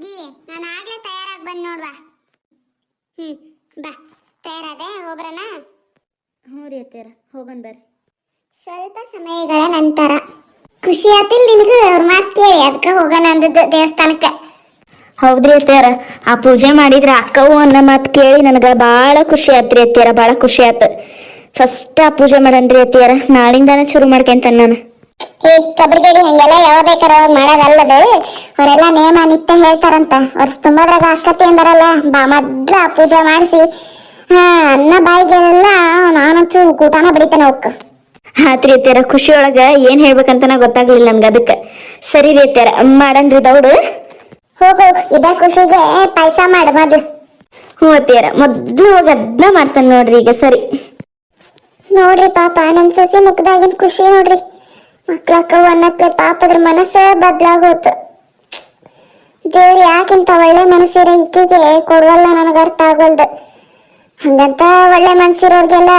ಮುಗಿ ನಾನು ಆಗ್ಲೇ ತಯಾರಾಗಿ ಬಂದ್ ನೋಡ್ವಾ. ಹ್ಮ್ ಬಾ. ತಯಾರಾದೆ ಹೋಗ್ರಣ ಹ್ಞೂ ರೀ ಅತ್ತೆಯರ ಹೋಗೋಣ ಬರ್ರಿ. ಸ್ವಲ್ಪ ಸಮಯಗಳ ನಂತರ. ಖುಷಿ ಆತಿಲ್ ನಿನಗೆ ಅವ್ರ ಮಾತು ಕೇಳಿ ಅದಕ್ಕೆ ಹೋಗೋಣ ಅಂದದ್ದು ದೇವಸ್ಥಾನಕ್ಕೆ. ಹೌದ್ರಿ ಅತ್ತೆಯರ ಆ ಪೂಜೆ ಮಾಡಿದ್ರ ಅಕ್ಕವು ಅನ್ನೋ ಮಾತು ಕೇಳಿ ನನಗೆ ಭಾಳ ಖುಷಿ ಆತ್ರಿ ಅತ್ತೆಯರ ಭಾಳ ಖುಷಿ ಆತು. ಫಸ್ಟ್ ಆ ಪೂಜೆ ಮಾಡನ್ರಿ ಅತ್ತೆಯರ ನಾಳಿಂದಾನೆ ಶುರು ಮಾಡ್ಕೊಂತಾನೆ ನಾನು. ಏ ಕಬ್ರಿಗೇಡಿ ಹಂಗೆಲ್ಲ ಯಾವ ಬೇಕಾರ ಮಾಡೋದಲ್ಲದು ಅವರೆಲ್ಲ ನೇಮ ನಿತ್ಯ ಹೇಳ್ತಾರಂತ. ವರ್ಷ ತುಂಬಾದ್ರಾಗ ಆಸ್ಕತಿ ಅಂದಾರಲ್ಲ ಬಾ ಮೊದ್ಲ ಪೂಜೆ ಮಾಡಿಸಿ. ಹಾ ಅನ್ನ ಬಾಯಿಗೆಲ್ಲ ನಾನಂತೂ ಊಟನ ಬಿಡಿತಾನೆ ಅವಕ್ಕ. ಹಾತ್ ರೀತಿಯರ ಖುಷಿಯೊಳಗ ಏನ್ ಹೇಳ್ಬೇಕಂತ ಗೊತ್ತಾಗ್ಲಿಲ್ಲ ನನ್ಗೆ ಅದಕ್ಕೆ. ಸರಿ ರೀತಿಯರ ಅತ್ತೆಯರ ಮಾಡನ್ರಿ ದೌಡು. ಹೋಗು ಇದ ಖುಷಿಗೆ ಪಾಯಸ ಮಾಡು ಮೊದ್ಲು ಹ್ಞೂ ಅತ್ಯಾರ ಮೊದ್ಲು ಹೋಗಿ ಅದನ್ನ ಮಾಡ್ತಾನೆ ನೋಡ್ರಿ ಈಗ ಸರಿ. ನೋಡ್ರಿ ಪಾಪ ನನ್ ಸೊಸೆ ಮುಖದಾಗಿನ ಖುಷಿ ನೋಡ್ರಿ. ಮಕ್ಳಕ್ಕ ಅನ್ನತ್ತೆ ಪಾಪ ಅದ್ರ ಮನಸ್ಸ ಬದ್ಲಾಗೋತು. ದೇವ್ರು ಯಾಕಿಂತ ಒಳ್ಳೆ ಮನಸ್ಸಿರೋ ಇಕ್ಕಿಗೆ ಕೊಡವಲ್ಲ ನನಗ ಅರ್ಥ ಆಗೋಲ್ದು. ಹಂಗಂತ ಒಳ್ಳೆ ಮನ್ಸಿರೋರ್ಗೆಲ್ಲ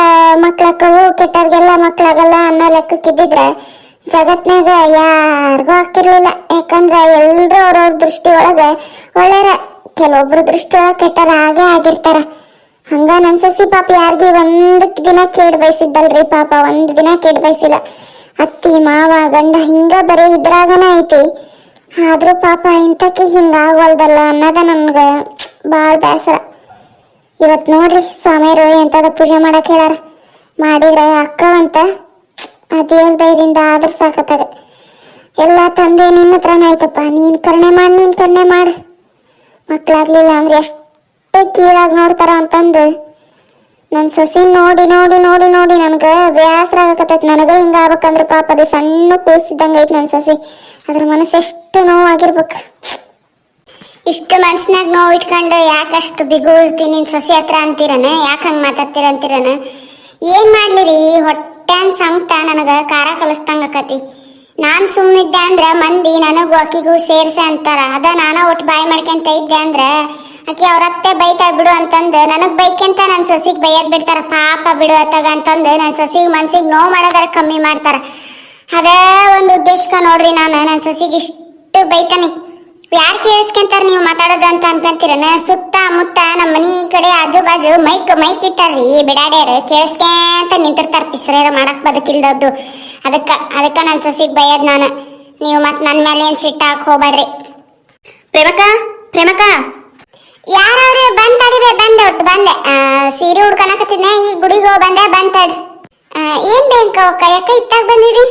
ಮಕ್ಳಕ್ಕವು ಕೆಟ್ಟವ್ರಿಗೆಲ್ಲ ಮಕ್ಳಾಗಲ್ಲ ಅನ್ನೋ ಲೆಕ್ಕಕ್ಕಿದ್ದಿದ್ರೆ ಜಗತ್ನಾಗ ಯಾರಿಗೂ ಆಗ್ತಿರ್ಲಿಲ್ಲ. ಯಾಕಂದ್ರೆ ಎಲ್ಲರೂ ಅವ್ರವ್ರ ದೃಷ್ಟಿ ಒಳಗ ಒಳ್ಳೆರ ಕೆಲವೊಬ್ರ ದೃಷ್ಟಿ ಒಳಗೆ ಕೆಟ್ಟರ ಹಾಗೆ ಆಗಿರ್ತಾರ. ಹಂಗ ನನ್ ಸಸಿ ಪಾಪ ಯಾರಿಗೆ ಒಂದ್ ದಿನ ಕೇಡ್ ಬಯಸಿದ್ದಲ್ರಿ ಪಾಪ, ಒಂದ್ ದಿನ ಕೇಡ್ ಬಯಸಿಲ್ಲ. ಅತ್ತಿ, ಮಾವ, ಗಂಡ ಹಿಂಗ ಬರೀ ಇದ್ರಾಗನ ಐತಿ. ಆದ್ರೂ ಪಾಪ ಇಂಥಕ್ಕೆ ಹಿಂಗ ಆಗೋಲ್ದಲ್ಲ ಅನ್ನೋದ ನನ್ಗ ಬಾಳ್ ಬೇಸರ. ಇವತ್ ನೋಡ್ರಿ ಸ್ವಾಮಿಯರು ಎಂತದ ಪೂಜೆ ಮಾಡಕ್ ಹೇಳಾರ ಮಾಡಿದ್ರ ಅಕ್ಕವಂತ ಆ ದೇವ್ರ ದೈದಿಂದ ಆದ್ರ ಸಾಕತ್ತದೆ. ಎಲ್ಲ ತಂದೆ ನಿನ್ನ ಹತ್ರನೇ ಆಯ್ತಪ್ಪ. ನೀನ್ ಕರ್ಣೆ ಮಾಡಿ, ನೀನ್ ಕರ್ಣೆ ಮಾಡು. ಮಕ್ಳಾಗ್ಲಿಲ್ಲ ಅಂದ್ರೆ ಎಷ್ಟು ಕೀಳಾಗಿ ನೋಡ್ತಾರ ಅಂತಂದು. ನನ್ ಸೊಸಿ ನೋಡಿ ನೋಡಿ ನೋಡಿ ನೋಡಿ ನನ್ಗ ಬೇಸರ ಆಗಕತ್ತೈತಿ. ನನಗ ಹಿಂಗ ಆಗ್ಬೇಕಂದ್ರ ಪಾಪ ಅದೇ ಸಣ್ಣ ಕೂಸಿದ್ದಂಗ ಐತಿ ನನ್ ಸೊಸಿ. ಅದ್ರ ಮನಸ್ಸು ಎಷ್ಟು ನೋವಾಗಿರ್ಬೇಕು. ಇಷ್ಟು ಮನ್ಸಿನಾಗ ನೋವು ಇಟ್ಕೊಂಡು ಯಾಕಷ್ಟು ಬಿಗುಳ್ತಿ ನಿನ್ ಸೊಸಿ ಹತ್ರ ಅಂತೀರನ? ಯಾಕೆ ಹಂಗ ಮಾತಾಡ್ತೀರ ಅಂತೀರನ? ಏನ್ ಮಾಡ್ಲಿರಿ? ಹೊಟ್ಟೆನ್ ಸಂಕಟ ನನಗ ಖಾರ ಕಲಿಸ್ದಂಗ ಆಕತಿ. ನಾನ್ ಸುಮ್ಮನಿದ್ದೆ ಅಂದ್ರ ಮಂದಿ ನನಗೂ ಅಕ್ಕಿಗೂ ಸೇರ್ಸ ಅಂತಾರ. ಅದ ನಾನ ಒಟ್ಟು ಬಾಯಿ ಮಾಡ್ಕೊಂತ ಇದ್ದೆ ಅಂದ್ರ ಆಕಿ ಅವ್ರತ್ತೆ ಬೈತಾಳ ಬಿಡು ಅಂತಂದು, ನನಗ್ ಬೈಕೆಂತ ನನ್ ಸೊಸಿಗ್ ಬೈಯದ್ ಬಿಡ್ತಾರ. ಪಾಪ ಬಿಡು ಅತ್ತಾಗ ಅಂತಂದು ನನ್ ಸೊಸಿಗ್ ಮನ್ಸಿಗೆ ನೋವು ಮಾಡೋದಾರ ಕಮ್ಮಿ ಮಾಡ್ತಾರ. ಅದೇ ಒಂದು ಉದ್ದೇಶಕ ನೋಡ್ರಿ ನಾನು, ನನ್ ಸೊಸಿಗೆ ಇಷ್ಟು ಬೈತಾನೆ. ಯಾರ್ ಕೇಳಿಸ್ಕೊಂತಾರ ನೀವು ಮಾತಾಡೋದು ಅಂತ ಅನ್ಕೊಂತೀರನ ಸುತ್ತ ಮುತ್ತ ನಮ್ಮ ಮನಿ ಕಡೆ ಆಜು ಬಾಜು ಮೈಕ್ ಮೈಕ್ ಇಟ್ಟಾರ್ರಿ. ಬಿಡಾಡ್ಯಾರ ಕೇಳಿಸ್ಕೊಂತ ನಿಂತಿರ್ತಾರ, ಪಿಸ್ರೇರ ಮಾಡಕ್ ಬದುಕಿಲ್ದದ್ದು ಅದಕ್ಕ ಅದಕ್ಕ ನನ್ ಸೊಸಿಗ್ ಬೈಯದ್ ನಾನು. ನೀವು ಮತ್ ನನ್ ಮೇಲೆ ಏನ್ ಸಿಟ್ಟ ಹಾಕ್ ಹೋಗ್ಬೇಡ್ರಿ ಪ್ರೇಮಕ ಪ್ರೇಮಕ ಯಾರವ್ರಿ ಬಂದ್ ತಡಿಬೆ ಬಂದೆ ಒಟ್ಟು ಬಂದೆ ಆ, ಸೀರೆ ಉಡ್ಕೊಳಕತ್ತಿದ್ನೆ ಈ ಗುಡಿಗೆ ಹೋಗಿ ಬಂದೆ ಬಂದ್ ತಡಿ ಆ, ಏನ್ ಬೇಕ ಕೈಯಕ ಯಾಕ ಇತ್ತಾಗ ಬಂದಿರಿ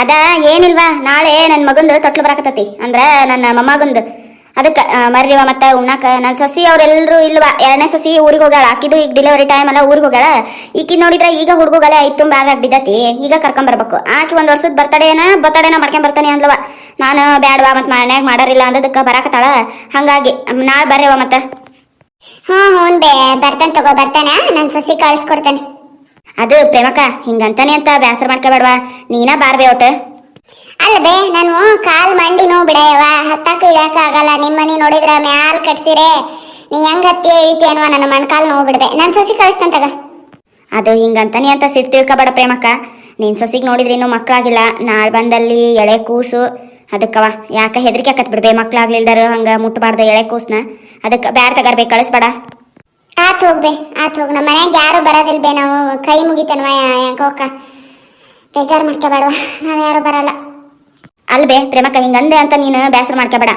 ಅದ ಏನಿಲ್ವಾ ನಾಳೆ ನನ್ನ ಮಗಂದು ತೊಟ್ಲು ಬರಾಕತ್ತತಿ. ಅಂದ್ರ ನನ್ನ ಮೊಮ್ಮಗಂದು. ಅದಕ್ಕೆ ಮರ್ರಿವ ಮತ್ತೆ ಉಣ್ಣಾಕ ನನ್ನ ಸೊಸಿ ಅವ್ರೆಲ್ರು ಇಲ್ವಾ? ಎರಡನೇ ಸೊಸಿ ಊರಿಗೆ ಹೋಗ್ಯಾಳ. ಆಕಿದು ಈಗ ಡಿಲಿವರಿ ಟೈಮ್ ಅಲ್ಲ ಊರಿಗೆ ಹೋಗ್ಯಾಳ. ಈಕಿ ನೋಡಿದ್ರೆ ಈಗ ಹುಡುಗಗಲೆ ಐತು ಬ್ಯಾಗ್ ಬಿದ್ದತಿ. ಈಗ ಕರ್ಕೊಂಬರ್ಬೇಕು ಆಕಿ ಒಂದ್ ವರ್ಷದ ಬರ್ತಡೇನ ಬರ್ತಡೇನ ಮಾಡ್ಕೊಂಡ್ ಬರ್ತಾನೆ ಅಂದ್ಲವ. ನಾನು ಬ್ಯಾಡ್ವಾ ಮತ್ತೆ ಮನ್ಯಾಗ ಮಾಡಾರಿಲ್ಲ ಅಂದದಕ್ಕೆ ಬರಾಕತ್ತಾಳ. ಹಂಗಾಗಿ ನಾಳೆ ಬರ್ರಿವ ಮತ್ತೆ. ಹ್ಞೂ ಹ್ಞೂ ಬೇ ಬರ್ತಾನೆ ತಗೋ ಬರ್ತಾನ. ನನ್ ಸಸಿ ಕಳಿಸ್ಕೊಡ್ತಾನೆ. ಅದು ಪ್ರೇಮಕ್ಕ ಹಿಂಗಂತಾನೆ ಅಂತ ಬ್ಯಾಸರ ಮಾಡ್ಕೋಬೇಡವಾ. ನೀನ ಬಾರ್ಬೆ ಒಟ್ಟ. ಅಲ್ಲ ಬೇ ನಾನು ಕಾಲ್ ಮಂಡಿ ನೋವು ಬಿಡಯವ ಹತ್ತಾಕ ಇಳಾಕ ಆಗಲ್ಲ. ನಿಮ್ಮನಿ ಮನೆ ನೋಡಿದ್ರ ಮ್ಯಾಲ್ ಕಟ್ಸಿರೆ. ನೀ ಹೆಂಗ್ ಹತ್ತಿ ಇಳಿತಿ ಅನ್ವ ನನ್ನ ಮಣ್ಕಾಲ್ ನೋವು ಬಿಡ್ಬೆ. ನನ್ ಸೊಸಿ ಕಳ್ಸ್ತಾನ ತಗ. ಅದು ಹಿಂಗಂತಾನೆ ಅಂತ ಸಿಟ್ಟು ತಿಳ್ಕೊಬೇಡ ಪ್ರೇಮಕ್ಕ. ನೀನ್ ಸೊಸಿಗೆ ನೋಡಿದ್ರೆ ಇನ್ನೂ ಮಕ್ಕಳಾಗಿಲ್ಲ ನಾಳೆ ಬಂದಲ್ಲಿ ಎಳೆ ಕೂಸು. ಅದಕ್ಕವ ಯಾಕ ಹೆದರಿಕೆ ಆಕತ್ ಬಿಡ್ಬೇ ಮಕ್ಳಾಗ್ಲಿಲ್ದಾರ ಹಂಗ ಮುಟ್ಬಾರ್ದ ಎಳೆ ಕೂಸ್ನ? ಅದಕ್ಕೆ ಬ್ಯಾರ ತಗರ್ಬೇಕು ಕಳಿಸ್ಬೇಡ. ಆತ್ ಹೋಗ್ಬೇ ಆತ್ ಹೋಗ್ ನಮ್ಮ ಮನ್ಯಾಗ ಯಾರು ಬರೋದಿಲ್ಲ ಬೇ ನಾವು ಕೈ ಮುಗಿತನ್ವ ಯಾಕೋಕ ಬೇಜಾರ್ ಮಾಡ್ಕೋಬೇಡ ನಾವ್ ಯಾರು ಬರಲ್ಲ. ಅಲ್ಬೇ ಪ್ರೇಮಕ್ಕ ಹಿಂಗಂದೆ ಅಂತ ನೀನು ಬೇಸರ ಮಾಡ್ಕೋಬೇಡ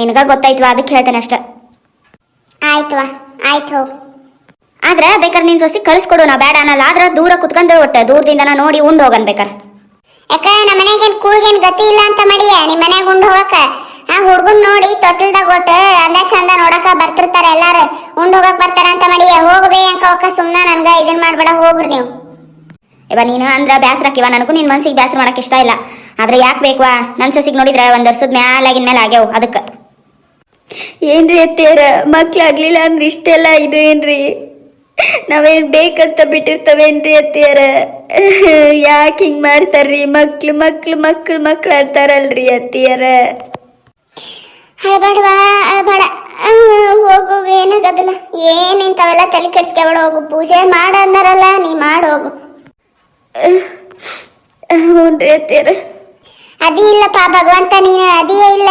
ನಿನಗ ಗೊತ್ತಾಯ್ತವಾ ಅದಕ್ಕೆ ಹೇಳ್ತೇನೆ ಅಷ್ಟ. ಆಯ್ತವ ಆಯ್ತು ಹೋಗ್. ಆದ್ರೆ ಬೇಕಾದ್ರೆ ನೀನು ಸೊಸಿ ಕಳಿಸ್ಕೊಡು ನಾ ಬೇಡ ಅನ್ನಲ್ಲ ಆದ್ರೆ ದೂರ ಕುತ್ಕೊಂಡು ಒಟ್ಟ ದೂರದಿಂದ ನಾ ನೋಡಿ ಉಂಡು ಹೋಗನ್ ಬೇಕಾರೆ. ಯಾಕ ನಮ್ಮ ಮನೆಗೇನ್ ಕೂಳಿಗೇನ್ ಗತಿ ಇಲ್ಲ ಅಂತ ಮಾಡಿಯ? ನಿಮ್ಮ ಮನ್ಯಾಗ ಉಂಡ್ ಹೋಗಕ? ಆ, ಹುಡ್ಗನ್ ನೋಡಿ ತೊಟ್ಟಿಲ್ದಾಗ ಒಟ್ಟು ಅಂದ ಚಂದ ನೋಡಕ ಬರ್ತಿರ್ತಾರ ಎಲ್ಲಾರು. ಉಂಡ್ ಹೋಗಕ್ ಬರ್ತಾರ ಅಂತ ಮಾಡಿಯ? ಹೋಗ್ಬೇ ಅಂಕ ಹೋಗ ಸುಮ್ನ ನನ್ಗ ಇದನ್ ಮಾಡ್ಬೇಡ, ಹೋಗ್ರಿ ನೀವು. ಇವ ನೀನು ಅಂದ್ರ ಬ್ಯಾಸರಕ್ಕಿವ ನನಗೂ ನಿನ್ ಮನ್ಸಿಗೆ ಬ್ಯಾಸರ ಮಾಡಕ್ ಇಷ್ಟ ಇಲ್ಲ. ಆದ್ರೆ ಯಾಕೆ ಬೇಕ್ವಾ ನನ್ ಸೊಸಿಗೆ ನೋಡಿದ್ರೆ ಒಂದ್ ವರ್ಷದ ಮ್ಯಾಲಾಗಿನ ಮೇಲೆ ಆಗ್ಯಾವ, ಅದಕ್ಕೆ. ಏನ್ರಿ ಅತ್ತೇರ ಮಕ್ಳಾಗ್ಲಿಲ್ಲ ಅಂದ್ರೆ ಇಷ್ಟೆಲ್ಲ ಇದು ಏನ್ರಿ? ನಾವೇನ್ ಬೇಕಂತ ಬಿಟ್ಟಿರ್ತವೇನ್ರಿ ಅತ್ತಿಯರ ಯಾಕೆ ಹಿಂಗ್ ಮಾಡ್ತಾರ್ರಿ ಮಕ್ಳು ಮಕ್ಳು ಮಕ್ಳು ಮಕ್ಳು ಅಂತಾರಲ್ರಿ ಅತ್ತಿಯರ ಅಳ್ಬೇಡವಾ ಅಳ್ಬೇಡ ಹೋಗು ಏನಾಗದಿಲ್ಲ ಏನ್ ಇಂಥವೆಲ್ಲ ತಲೆ ಕೆಡ್ಸ್ಕೊಬೇಡ ಹೋಗು ಪೂಜೆ ಮಾಡ ಅಂದಾರಲ್ಲ ನೀ ಮಾಡ ಹೋಗು ರೀ ಅತ್ತಿಯರ ಅದಿ ಇಲ್ಲಪ್ಪ ಭಗವಂತ ನೀನು ಅದಿಯೇ ಇಲ್ಲ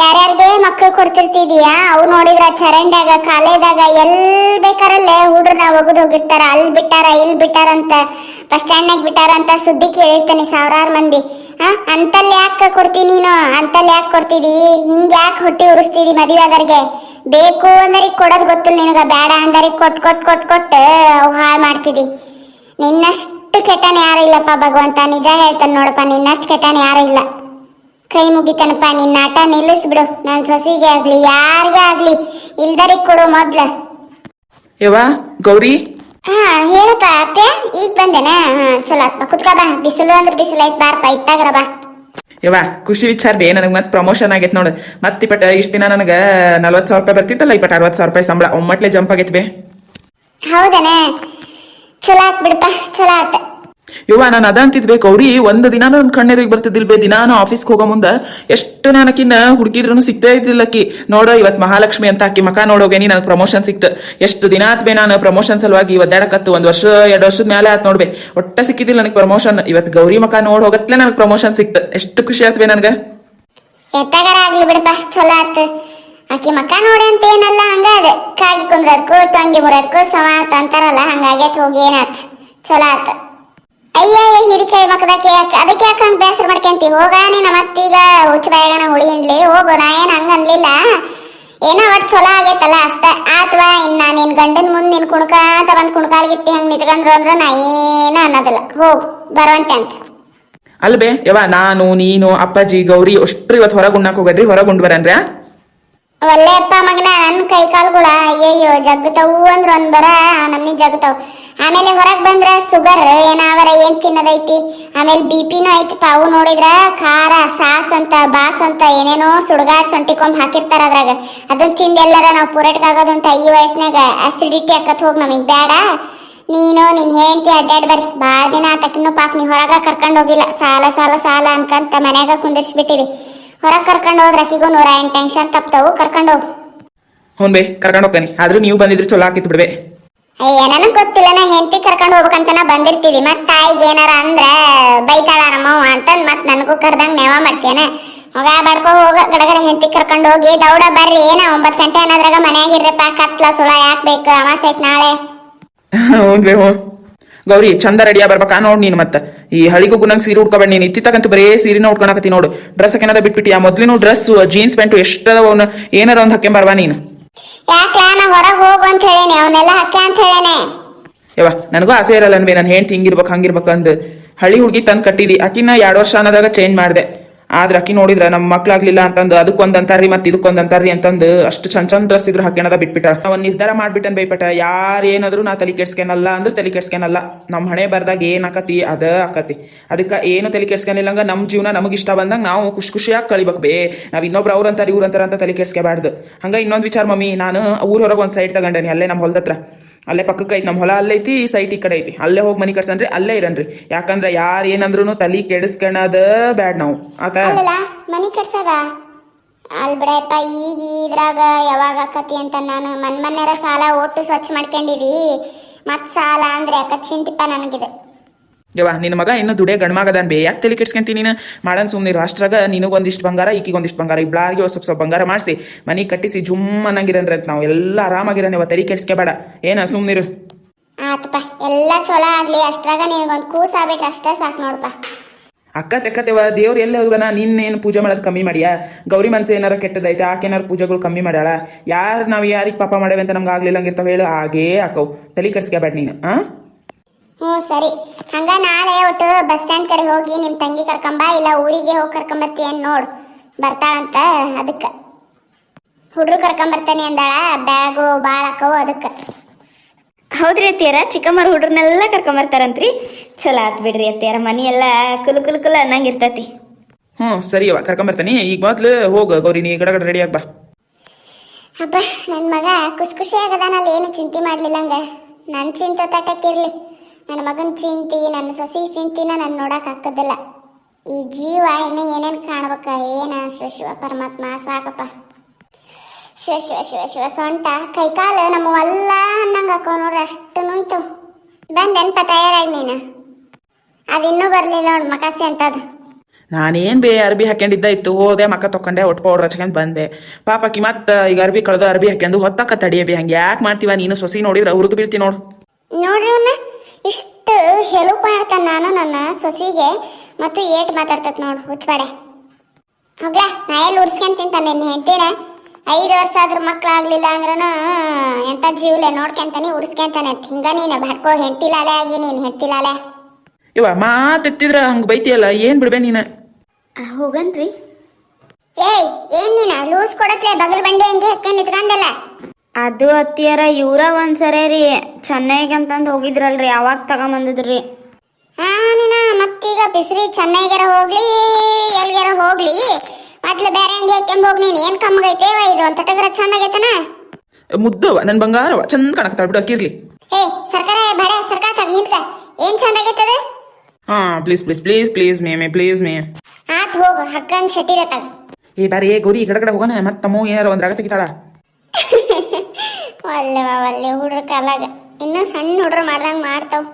ಯಾರ್ಯಾರಿಗೆ ಮಕ್ಕಳು ಕೊಡ್ತಿರ್ತಿದೀಯಾ? ಅವ್ ನೋಡಿದ್ರ ಚರಂಡ್ಯಾಗ ಕಾಲೇದಾಗ ಎಲ್ ಬೇಕಾರಲ್ಲೇ ಹುಡ್ರನ್ನ ಒಗದ್ ಹೋಗಿರ್ತಾರ. ಅಲ್ಲಿ ಬಿಟ್ಟಾರ ಇಲ್ಲಿ ಬಿಟ್ಟಾರಂತ, ಬಸ್ ಸ್ಟ್ಯಾಂಡ್ನಾಗ ಬಿಟ್ಟಾರಂತ ಸುದ್ದಿ ಕೇಳಿರ್ತಾನೆ ಸಾವಿರಾರು ಮಂದಿ. ಹಾ ಅಂತಲ್ಲಿ ಯಾಕೆ ಕೊಡ್ತೀನಿ ನೀನು? ಅಂತಲ್ಲಿ ಯಾಕೆ ಕೊಡ್ತಿದಿ? ಹಿಂಗ್ ಯಾಕೆ ಹೊಟ್ಟಿ ಉರಿಸ್ತಿದಿ ಮದುವೆ ಆದರ್ಗೆ ಬೇಕು ಅಂದರಿಗೆ ಕೊಡೋದು ಗೊತ್ತಿಲ್ಲ ನಿನಗ ಬೇಡ ಅಂದರಿಗೆ ಕೊಟ್ ಕೊಟ್ ಕೊಟ್ ಕೊಟ್ಟು ಅವ್ ಹಾಳು ಮಾಡ್ತಿದಿ. ನಿನ್ನಷ್ಟು ಕೆಟ್ಟನ ಯಾರು ಇಲ್ಲಪ್ಪ ಭಗವಂತ? ನಿಜ ಹೇಳ್ತಾನೆ ನೋಡಪ್ಪ, ನಿನ್ನಷ್ಟು ಕೆಟ್ಟನ ಯಾರು ಇಲ್ಲ. ಕೈ ಮುಗಿತನಪ್ಪ ನಿನ್ನ ಆಟ ನಿಲ್ಲಿಸ್ಬಿಡು. ನನ್ನ ಸೊಸಿಗೆ ಆಗ್ಲಿ ಯಾರಿಗೆ ಆಗ್ಲಿ ಇಲ್ದರಿ ಕೊಡು ಮೊದ್ಲ. ಯವ್ವ ಗೌರಿ? ಹಾ ಹೇಳಪ್ಪ ಅತ್ತೆ ಈಗ ಬಂದೆನಾ? ಹಾ ಚಲೋ ಆತ್ಪ ಕುತ್ಕ ಬಾ. ಬಿಸಿಲು ಅಂದ್ರೆ ಬಿಸಿಲು ಐತ್ ಬಾರಪ್ಪ ಇತ್ತಾಗ್ರ ಬಾ. ಯವ್ವ ಖುಷಿ ವಿಚಾರ ಬೇ ನನಗೆ ಮತ್ತೆ ಪ್ರಮೋಷನ್ ಆಗೈತೆ ನೋಡು. ಮತ್ತೆ ಇಪ್ಪಟ್ಟು ಇಷ್ಟು ದಿನ ನನಗೆ ನಲ್ವತ್ತು ಸಾವಿರ ರೂಪಾಯಿ ಬರ್ತಿತ್ತಲ್ಲ ಇಪ್ಪಟ್ಟು ಅರವತ್ತು ಸಾವಿರ ರೂಪಾಯಿ ಸಂಬಳ. ಒಮ್ಮಟ್ಲೆ ಜಂಪ್ ಆಗೈತೆ ಬೇ. ಹೌದನ? ಚಲೋ ಆತ್ ಬಿಡಪ್ಪ ಚಲೋ ಆತ. ಯವ್ವ, ನಾನು ಅದ ಅಂತಿದ್ದೆ ಗೌರಿ, ಒಂದು ದಿನ ನನ್ನ ಕಣ್ಣೆದ್ರಿಗೆ ಬರ್ತಿದ್ದಿಲ್ ಬೇ ದಿನ ಆಫೀಸ್ಗೆ ಹೋಗೋ ಮುಂದೆ ಎಷ್ಟು ನಾನಕಿನ್ನ ಹುಡುಗಿದ್ರು ಸಿಗ್ತಾ ಇದ್ದಿಲ್ಲ ಅಕ್ಕಿ. ನೋಡು ಇವತ್ತು ಮಹಾಲಕ್ಷ್ಮಿ ಅಂತ ಆಕಿ ಮಕ ನೋಡೋಗೇನಿ, ನನಗೆ ಪ್ರಮೋಷನ್ ಸಿಕ್ತು. ಎಷ್ಟು ದಿನ ಆತ್ ಬೇ ನಾನು ಪ್ರಮೋಷನ್ ಸಲುವಾಗಿ? ಒದ್ದಾಡಕತ್ತು ಒಂದು ವರ್ಷ, ಎರಡು ವರ್ಷದ ಮೇಲೆ ಆತ್ ನೋಡ್ಬೇ ಒಟ್ಟ ಸಿಕ್ಕಿದ್ದಿಲ್ಲ ನನಗೆ ಪ್ರಮೋಷನ್ ಇವತ್ತು ಗೌರಿ ಮಕ ನೋಡಿ ಹೋಗತ್ಲೆ ನನಗೆ ಪ್ರಮೋಷನ್ ಸಿಕ್ತು. ಎಷ್ಟು ಖುಷಿ ಆತ್ವೆ ನನಗೆ. ಎತ್ತಾಗಾರ ಬಿಡಪ್ಪ ಆಕಿ ಮಕ್ಕ ನೋಡಿ ಅಂತ ಏನಲ್ಲ ಹಂಗ ಅದ ಕಾಗಿ ಕುಂದ್ರದ್ಕು ಟೊಂಗಿ ಮುರದ್ಕು ಸಮಾತ ಅಂತಾರಲ್ಲ ಹಂಗಾಗೈತ್ ಹೋಗಿ ಏನಾತ್ ಚಲೋ ಆತ. ಅಯ್ಯ ಹಿರಿಕಾಯಿ ಮಕ್ಕದಕ್ಕೆ ಅದಕ್ಕೆ ಯಾಕೆ? ಹಂಗ ಬೇಸರ ಮಾಡ್ಕೊಂತಿ ಹೋಗ ನಮ್ಮ ಮತ್ತೀಗ ಹುಚ್ಚ ಬಾಯಗಣ ಹುಳಿ ಹಿಂಡ್ಲಿ ಹೋಗು, ನಾ ಏನು ಹಂಗ ಅನ್ಲಿಲ್ಲ ಏನೋ ಒಟ್ಟು ಚಲೋ ಆಗೈತಲ್ಲ ಅಷ್ಟ. ಆತ್ವಾ ಇನ್ನ ನಿನ್ ಗಂಡನ್ ಮುಂದ್ ನಿನ್ ಕುಣ್ಕಾತ ಬಂದ್ ಕುಣ್ಕಾಲ್ಗಿಟ್ಟಿ ಹಂಗ ನಿತ್ಕೊಂಡ್ರು ಅಂದ್ರೆ ನಾ ಏನು ಅನ್ನೋದಿಲ್ಲ. ಹೋಗು, ಬರುವಂತೆ ಅಂತ. ಅಲ್ಬೇ, ಯವ್ವ, ನಾನು, ನೀನು, ಅಪ್ಪಾಜಿ, ಗೌರಿ, ಅಷ್ಟ್ರು ಇವತ್ತು ಹೊರಗೆ ಉಣ್ಣಾಕ್ ಹೋಗದ್ರಿ ಹೊರಗುಂಡ್ ಉಂಡ್ ಬರನ್ರಿ ಒಳ್ಳೆಯಪ್ಪ ಮಗನ ನನ್ನ ಕೈ ಕಾಲುಗಳ ಅಯ್ಯಯ್ಯೋ ಜಗ್ತಾವು ಅಂದ್ರ ಒಂದ್ ಬರ ನಮ್ಮಿ ಜಗ್ತಾವ್ ಆಮೇಲೆ ಹೊರಗ್ ಬಂದ್ರ ಸುಗರ್ ಏನಾವರ, ಏನ್ ತಿನ್ನದೈತಿ? ಆಮೇಲೆ ಬಿ ಪಿನೂ ಐತಿ, ತಾವು ನೋಡಿದ್ರ ಖಾರ, ಸಾಸ್ ಅಂತ, ಬಾಸ್ ಅಂತ, ಏನೇನೋ ಸುಡ್ಗಾಡ್ ಸೊಂಟಿಕೊಂಡ್ ಹಾಕಿರ್ತಾರ ಅದ್ರಾಗ. ಅದನ್ನ ತಿಂದ ಎಲ್ಲಾರ ನಾವು ಪೂರಟ್ಕಾಗೋದುಂಟ ಈ ವಯಸ್ಸಿನಾಗ ಅಸಿಡಿಟಿ ಅಕ್ಕತ್ ಹೋಗಿ ನಮಗ್ ಬೇಡ ನೀನು, ನಿನ್ ಹೇಳ್ತಿ ಅಡ್ಡಾಡ್ ಬರ್ರಿ. ಬಾಳ ದಿನ ಆತಕಿನ್ನೂ ಪಾಪ ನೀ ಹೊರಗ ಕರ್ಕೊಂಡು ಹೋಗಿಲ್ಲ. ಸಾಲ ಸಾಲ ಸಾಲ ಅನ್ಕಂತ ಮನ್ಯಾಗ ಕುಂದಿರ್ಸ್ಬಿಟ್ಟಿರಿ ಹೊರಗ್ ಕರ್ಕೊಂಡು ಹೋದ್ರೆ ಅಕ್ಕಿಗೂ ನೂರ ಎಂಟು ಟೆನ್ಷನ್ ತಪ್ತಾವು. ಕರ್ಕೊಂಡು ಹೋಗ್. ಹ್ಞೂ ಬೇ ಕರ್ಕೊಂಡು ಹೋಗ್ತಾನೆ. ಆದ್ರೂ ನೀವು ಬಂದಿದ್ರೆ ಚಲೋ ಆಕಿತ್ತು ಬಿಡ್ಬೇ ಅಯ್ಯ ನನಗ್ ಗೊತ್ತಿಲ್ಲ. ನಾ ಹೆಂಡತಿ ಕರ್ಕೊಂಡು ಹೋಗ್ಬೇಕಂತ ನಾ ಬಂದಿರ್ತೀವಿ. ಮತ್ತೆ ತಾಯಿಗೆ ಏನಾರ ಅಂದ್ರೆ ಬೈತಾಳ ನಮ್ಮವ್ವ ಅಂತಂದ್ ಮತ್ ನನಗೂ ಕರ್ದಂಗ್ ನೆವ ಮಾಡ್ತೇನೆ. ಮಗ ಬಡ್ಕೋ ಹೋಗ. ಗಡಗಡ ಹೆಂಡತಿ ಕರ್ಕೊಂಡು ಹೋಗಿ ದೌಡ ಬರ್ರಿ. ಏನ ಒಂಬತ್ತು ಗಂಟೆ ಅನ್ನೋದ್ರಾಗ ಮನ್ಯಾಗ ಇರಪ್ಪ ಕತ್ಲ ಸುಳ ಯಾಕ್ ಬೇಕು? ಅಮಾಸೆ ಐತ್ ನಾಳೆ. ಹ್ಞೂ ಬೇ ಹ್ಞೂ. ಗೌರಿ ಚಂದ ರೆಡಿಯ ಬರ್ಬೇಕಾ? ನೋಡ್ ನೀನು ಮತ್ತೆ. ಈ ಹಳಿಗೂ ಗುಣಂಗ್ ಸೀರೆ ಉಟ್ಕೊಬೇಡ ನೀನು. ಇತ್ತಿತ್ತಕಂತ ಬರೇ ಸೀರೆನ ಉಟ್ಕೊಳಕತ್ತಿ ನೋಡು. ಡ್ರೆಸ್ ಏನಾರ ಬಿಟ್ಬಿಟ್ಟಿ ಆ ಮೊದ್ಲಿನ ಡ್ರೆಸ್ ಜೀನ್ಸ್ ಪ್ಯಾಂಟು ಎಷ್ಟದ ಏನರ ಏನಾರ ಒಂದು ಹಾಕ್ಯಂಬರ್ವಾ ನೀನು. ಯಾಕ್ಲಾ ನಾ ಹೊರಗ್ ಹೋಗು ಅಂತ ಹೇಳೇನೆ. ಅವನ್ನೆಲ್ಲ ಹಾಕ್ಯ ಅಂತ ಹೇಳೇನೆ. ಯವ್ವ ನನಗೂ ಆಸೆ ಇರಲ್ಲ ಅನ್ಬೇ ನಾನು ಹೆಂಡ್ತಿ ಹಿಂಗಿರ್ಬೇಕು ಹಂಗಿರ್ಬೇಕಂದ್ ಹಳ್ಳಿ ಹಳಿ ಹುಡುಗಿ ತಂದು ಕಟ್ಟಿದಿ. ಆಕಿನ ಎರಡು ವರ್ಷ ಅನ್ನೋದಾಗ ಚೇಂಜ್ ಮಾಡಿದೆ. ಆದ್ರೆ ಅಕ್ಕಿ ನೋಡಿದ್ರ ನಮ್ಮ ಮಕ್ಳಾಗ್ಲಿಲ್ಲ ಅಂತಂದು ಅದಕ್ಕೊಂದ್ ಅಂತಾರ್ರಿ ಮತ್ತೆ ಇದಕ್ಕೊಂದ್ ಅಂತಾರ್ರಿ ಅಂತಂದು ಅಷ್ಟು ಚಂದ ಚಂದ ಡ್ರೆಸ್ ಇದ್ರು ಹಾಕ್ಯಣದ ಬಿಟ್ಬಿಟ್ಟ. ಅವ್ನ ನಿರ್ಧಾರ ಮಾಡ್ಬಿಟ್ಟನ್ ಬೈಪಟ ಯಾರು ಏನಾದ್ರು ನಾ ತಲೆ ಕೆಡ್ಸ್ಕೊನಲ್ಲ ಅಂದ್ರೆ ತಲೆ ಕೆಡ್ಸ್ಕೊನಲ್ಲ. ನಮ್ಮ ಹಣೆ ಬರ್ದಾಗ ಏನ್ ಆಕತಿ, ಅದ ಆಕತಿ. ಅದಕ್ಕೆ ಏನು ತಲೆ ಕೆಡ್ಸ್ಕೊನಿಲ್ಲಂಗ ನಮ್ಮ ಜೀವನ ನಮಗೆ ಇಷ್ಟ ಬಂದಂಗ ನಾವು ಖುಷಿ ಖುಷಿಯಾಗಿ ಕಳಿಬೇಕು ಬೇ. ನಾವ್ ಇನ್ನೊಬ್ರು ಅವ್ರ ಅಂತಾರೆ ಇವ್ರ ಅಂತಾರ ಅಂತ ತಲೆ ಕೆಡ್ಸ್ಕೊಬಾರ್ದು ಹಂಗ ಇನ್ನೊಂದ್ ವಿಚಾರ ಮಮ್ಮಿ, ನಾನು ಊರ್ ಹೊರಗೆ ಒಂದ್ ಸೈಡ್ ತಗೊಂಡೇನಿ, ಅಲ್ಲೇ ನಮ್ಮ ಹೊಲ್ದತ್ರ. ಅಲ್ಲೇ ಪಕ್ಕಕ್ಕೆ ಐತಿ ನಮ್ಮ ಹೊಲ ಅಲ್ಲೇ ಐತಿ, ಈ ಸೈಟ್ ಈ ಕಡೆ ಐತಿ. ಅಲ್ಲೇ ಹೋಗಿ ಮನಿ ಕಟ್ಸನ್ರಿ, ಅಲ್ಲೇ ಇರನ್ರಿ. ಯಾಕಂದ್ರೆ ಯಾರು ಏನಂದ್ರು ತಲೆ ಕೆಡಿಸ್ಕೊಳದ ಬ್ಯಾಡ್ ನಾವು. ಆತ ಮನಿ ಕಟ್ಸದ? ಅಲ್ ಬಿಡಪ್ಪ, ಈಗ ಇದ್ರಾಗ ಯಾವಾಗ ಆಕತಿ ಅಂತ ನಾನು ಮನ್ ಮನೆಯರ ಸಾಲ ಒಟ್ಟು ಸ್ವಚ್ಛ ಮಾಡ್ಕೊಂಡಿರಿ ಮತ್ ಸಾಲ ಅಂದ್ರೆ ಯಾಕ ಚಿಂತಿಪ್ಪ ನನಗಿದು. ಯವ್ವ ನಿನ್ನ ಮಗ ಇನ್ನು ದುಡಿಯ ಗಂಡ್ಮಗದಾನ್ ಬೇ. ಯಾಕೆ ತಲೆ ಕೆಡ್ಸ್ಕೊಂತೀನಿ ನೀನು? ಮಾಡನ್ ಸುಮ್ನಿರು ಅಷ್ಟ್ರಾಗ ನಿನಗೊಂದಿಷ್ಟು ಬಂಗಾರ ಈಕಿಗೊಂದಿಷ್ಟು ಬಂಗಾರ. ಇಬ್ಬಳಾರಿಗೆ ಸ್ವಲ್ಪ ಸ್ವಲ್ಪ ಬಂಗಾರ ಮಾಡಿಸಿ. ಮನಿ ಕಟ್ಟಿಸಿ ಜುಮ್ ಅನ್ನಂಗಿರನ್ರಿ ಅಂತ ನಾವು ಎಲ್ಲ ಆರಾಮಾಗಿರನ್ ಇವ ತಲೆ ಕೆಡ್ಸ್ಕೊಬೇಡ ಏನ ಸುಮ್ಮನಿರು ಆತಪ್ಪ ಎಲ್ಲ ಚಲೋ ಆಗ್ಲಿ. ಅಷ್ಟ್ರಾಗ ನಿನಗೊಂದು ಕೂಸ ಆಗ್ಬಿಟ್ರೆ ಅಷ್ಟೇ ಸಾಕು ನೋಡಪ್ಪ ಅಕ್ಕ ತೆಕ್ಕತೆವ ದೇವ್ರು ಎಲ್ಲಿ ಹೋಗನ ನಿನ್ನೇನು ಪೂಜೆ ಮಾಡೋದು ಕಮ್ಮಿ ಮಾಡ್ಯಾ? ಗೌರಿ ಮನ್ಸು ಏನಾರ ಕೆಟ್ಟದೈತೆ ಆಕೆನಾರ ಪೂಜೆಗಳು ಕಮ್ಮಿ ಮಾಡ್ಯಾಳ? ಯಾರು ನಾವು ಯಾರಿಗೆ ಪಾಪ ಮಾಡೇವೆ ಅಂತ ನಮ್ಗೆ ಆಗ್ಲಿಲ್ಲ ಹಂಗಿರ್ತಾವ ಹೇಳು. ಹಾಗೇ ಅಕ್ಕವು ತಲೆ ಕೆಡ್ಸ್ಕೊಬೇಡ ನೀನು ಆ? ಹ್ಞೂ ಸರಿ. ಹಂಗ ನಾಳೆ ಒಟ್ಟು ಬಸ್ ಸ್ಟ್ಯಾಂಡ್ ಕಡೆ ಹೋಗಿ ನಿಮ್ಮ ತಂಗಿ ಕರ್ಕೊಂಬ ಇಲ್ಲ ಊರಿಗೆ ಹೋಗಿ ಕರ್ಕೊಂಬರ್ತೀಯ ನೋಡು. ಬರ್ತಾಳಂತ ಅದಕ್ಕೆ. ಹುಡ್ರು ಕರ್ಕೊಂಬರ್ತಾನೆ ಅಂದಾಳ ಬ್ಯಾಗು ಭಾಳ ಹಾಕವು ಅದಕ್ಕೆ. ಹೌದ್ರಿ ಅತ್ತಿಯರ ಚಿಕ್ಕಮ್ಮರ ಹುಡ್ರನ್ನೆಲ್ಲ ಕರ್ಕೊಂಬರ್ತಾರಂತ್ರಿ ಚಲೋ ಆತ್ ಬಿಡ್ರಿ ಅತ್ತಿಯರ ಮನಿ ಎಲ್ಲ ಕುಲು ಕುಲು ಕುಲು ಅನ್ನಂಗಿರ್ತೈತಿ ಹ್ಞೂ ಸರಿ ಅವ ಕರ್ಕೊಂಬರ್ತಾನೆ ಈಗ ಮೊದ್ಲು ಹೋಗು ಗೌರಿ ನೀ ಗಡಗಡ ರೆಡಿ ಆಗ ಬಾ. ಹಬ್ಬ ನನ್ನ ಮಗ ಖುಷಿ ಖುಷಿ ಆಗದಾನಲ್ಲಿ ಏನು ಚಿಂತೆ ಮಾಡ್ಲಿಲ್ಲ ಹಂಗ ನನ್ನ ಚಿಂತೆ ತಟಕ್ಕಿರ್ಲಿ ನನ್ನ ಮಗನ ಚಿಂತಿ ನನ್ನ ಸೊಸಿ ಚಿಂತಿನ ನಾನು ನೋಡಕ್ ಹಾಕೋದಿಲ್ಲ ಈ ಜೀವ ಇನ್ನು ಏನೇನು ಕಾಣ್ಬೇಕ? ಏನ? ಶಿವ ಶಿವ ಪರಮಾತ್ಮ ಸಾಕಪ್ಪ. ಶಿವ ಶಿವ ಶಿವ ಶಿವ ಸೊಂಟ. ಕೈಕಾಲು ನಮ್ಮ ಅಲ್ಲ ಅನ್ನಂಗ ಹಾಕೋ ನೋಡ್ರಿ ಅಷ್ಟು ನೋಯ್ತು ಬಂದೆನ್ಪ ತಯಾರಾಗಿ ನೀನು. ಅದಿನ್ನೂ ಬರ್ಲಿಲ್ಲ ನೋಡಿ ಮಕಾಸಿ ಅಂತದು. ನಾನೇನ್ ಬೇ ಅರ್ಬಿ ಹಾಕೊಂಡಿದ್ದ ಇತ್ತು ಹೋದೆ ಮಕ್ಕ ತಕೊಂಡೆ ಒಟ್ಟು ಪೌಡ್ರ್ ಹಚ್ಕೊಂಡ್ ಬಂದೆ. ಪಾಪಕಿ ಮತ್ತ ಈಗ ಅರ್ಬಿ ಕಳೆದ ಅರ್ಬಿ ಹಾಕ್ಯಂದು ಹೊತ್ತಕ್ಕ ತಡಿಯಬಿ ಹಂಗೆ ಯಾಕೆ ಮಾಡ್ತೀವ ನೀನು? ಸೊಸಿ ನೋಡಿದ್ರೆ ಅವ್ರದ್ದು ಬೀಳ್ತಿ ನೋಡು. ನೋಡ್ರಿ ಇಷ್ಟು ಹೆಲ್ಪ್ ಮಾಡ್ತಾನೆ ನಾನು ನನ್ನ ಸೊಸಿಗೆ ಮತ್ತು ಏಟ್ ಮಾತಾಡ್ತತ್ ನೋಡು ಹುಚ್ಚಬಾಡೆ ಹೋಗ್ಲಾ ನಾ ಎಲ್ಲಿ ಉರ್ಸ್ಕೊಂಡ್ ತಿಂತಾನೆ ನಿನ್ನ ಹೆಂಡತಿನ? ಐದು ವರ್ಷ ಆದ್ರೂ ಮಕ್ಕಳಾಗ್ಲಿಲ್ಲ ಅಂದ್ರೂ ಎಂತ ಜೀವಲೆ ನೋಡ್ಕೊಂತಾನೆ ಉರ್ಸ್ಕೊಂತಾನೆ ಅಂತ. ಹಿಂಗ ನೀನು ಭಡ್ಕೋ ಹೆಂಡ್ತಿಲಾಲೆ ಆಗಿ ನೀನು ಹೆಂಡ್ತಿಲಾಲೆ ಇವ ಮಾತೆತ್ತಿದ್ರ ಹಂಗೆ ಬೈತಿಯಲ್ಲ ಏನ್ ಬಿಡ್ಬೆ ನೀನು? ಹೋಗನ್ರಿ ಏಯ್ ಏನ್ ನೀನ? ಲೂಸ್ ಕೊಡತ್ಲೆ ಬಗಲ್ ಬಂಡೆ ಹಂಗೆ ಹಾಕ್ಕೊಂಡ್ ನಿಂತ್ಕೊಂಡಲ್ಲ. ಅದು ಅತ್ತಿಯರ ಇವ್ರ ಒಂದ್ಸರಿ ರೀ. ಚೆನ್ನೈಗೆ ಅಂತಂದು ಹೋಗಿದ್ರಲ್ರಿ ಅವಾಗ ತಗೊಂಬಂದಿದ್ರಿ. ಹಾ ನೀನ ಮತ್ತೀಗ ಬಿಸ್ರಿ ಚೆನ್ನೈಗಾರ ಹೋಗ್ಲಿ ಎಲ್ಗಾರ ಹೋಗ್ಲಿ. ಮೊದ್ಲು ಬೇರೆ ಹಂಗೆ ಹಾಕ್ಕೊಂಡ್ ಹೋಗ್ ನೀನ್ ಏನ್ ಕಮ್ಮಗೈತೇವ ಇದು? ಅಂತ ಟಗರ ಚಂದಾಗೈತನ? ಮುದ್ದವ ನನ್ನ ಬಂಗಾರವ ಚಂದ ಕಾಣಕ್ತಾಳ ಬಿಡು ಅಕ್ಕಿರ್ಲಿ. ಏ ಸರ್ಕಾರ ಬೇಡ ಸರ್ಕಾರ ತಗ ಹಿಂದ್ಕ ಏನ್ ಚಂದಾಗೈತದ? ಹಾ ಪ್ಲೀಸ್ ಪ್ಲೀಸ್ ಪ್ಲೀಸ್ ಪ್ಲೀಸ್ ಮೇ ಮೇ ಪ್ಲೀಸ್ ಮೇ ಆತ್ ಹೋಗು ಹಕ್ಕನ್ ಶೆಟ್ಟಿರ ತಗ. ಈ ಬಾರಿ ಏ ಗೌರಿ ಈ ಕಡೆ ಕಡೆ ಹೋಗೋಣ ಮತ್ತೆ ತಮ್ಮ ಏನಾರ ಒಂದ್ರಾಗ ತೆಗಿತಾಳ. ಒಲ್ಲೆ ಒಲ್ಲೆ ಹುಡ್ರ ಕಾಲಾಗ ಇನ್ನ ಸಣ್ಣ ಹುಡ್ರು ಮಾಡ್ದಂಗ ಮಾಡ್ತಾವ್